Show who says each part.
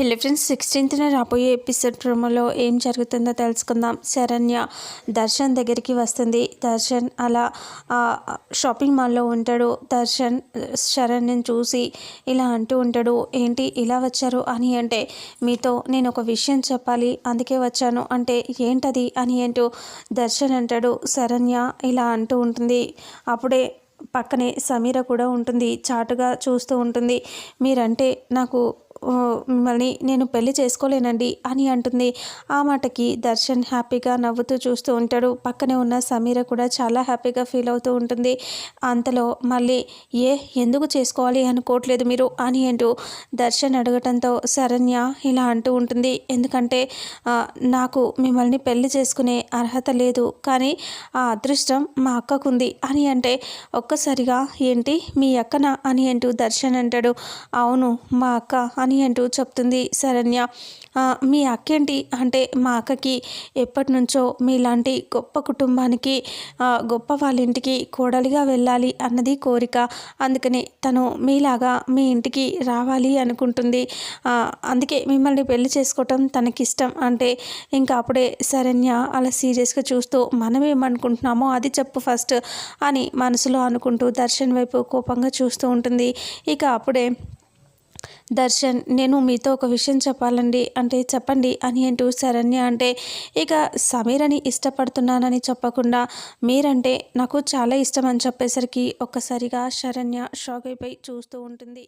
Speaker 1: Hello friends సిక్స్టీన్త్న రాబోయే episode ప్రోమోలో ఏం జరుగుతుందో తెలుసుకుందాం. శరణ్య దర్శన్ దగ్గరికి వస్తుంది. దర్శన్ అలా ఆ, షాపింగ్ మాల్లో ఉంటాడు. దర్శన్ శరణ్యని చూసి ఇలా అంటూ ఉంటాడు. ఏంటి ఇలా వచ్చారు అని అంటే మీతో నేను ఒక విషయం చెప్పాలి అందుకే వచ్చాను. అంటే ఏంటది? అని అంటూ దర్శన్ అంటాడు. శరణ్య ఇలా అంటూ ఉంటుంది. అప్పుడే పక్కనే సమీర కూడా ఉంటుంది. చాటుగా చూస్తూ ఉంటుంది. మీరంటే నాకు మిమ్మల్ని నేను పెళ్ళి చేసుకోలేనండి అని అంటుంది. ఆ మాటకి దర్శన్ హ్యాపీగా నవ్వుతూ చూస్తూ ఉంటాడు. పక్కనే ఉన్న సమీర కూడా చాలా హ్యాపీగా ఫీల్ అవుతూ ఉంటుంది. అంతలో మళ్ళీ ఏ ఎందుకు చేసుకోవాలి అనుకోవట్లేదు మీరు? అని అంటూ దర్శన్ అడగటంతో శరణ్య ఇలా అంటూ ఉంటుంది. ఎందుకంటే నాకు మిమ్మల్ని పెళ్ళి చేసుకునే అర్హత లేదు కానీ ఆ అదృష్టం మా అక్కకుంది. అని అంటే ఒక్కసారిగా ఏంటి మీ అక్కన? అని అంటూ దర్శన్ అంటాడు. అవును మా అక్క అని అంటూ చెప్తుంది శరణ్య. మీ అక్కేంటి? అంటే మా అక్కకి ఎప్పటి నుంచో మీలాంటి గొప్ప కుటుంబానికి గొప్ప వాళ్ళ ఇంటికి కోడలిగా వెళ్ళాలి అన్నది కోరిక. అందుకని తను మీలాగా మీ ఇంటికి రావాలి అనుకుంటుంది. అందుకే మిమ్మల్ని పెళ్ళి చేసుకోవటం తనకిష్టం అంటే ఇంకా అప్పుడే శరణ్య అలా సీరియస్గా చూస్తూ మనం ఏమనుకుంటున్నామో అది చెప్పు ఫస్ట్ అని మనసులో అనుకుంటూ దర్శన్ వైపు కోపంగా చూస్తూ ఉంటుంది. ఇక అప్పుడే దర్శన్ నేను మీతో ఒక విషయం చెప్పాలండి. అంటే చెప్పండి అని అంటూ శరణ్య అంటే ఇక సమీరని ఇష్టపడుతున్నానని చెప్పకుండా మీరంటే నాకు చాలా ఇష్టం అని చెప్పేసరికి ఒక్కసారిగా శరణ్య షాక్ అయిపోయి చూస్తూ ఉంటుంది.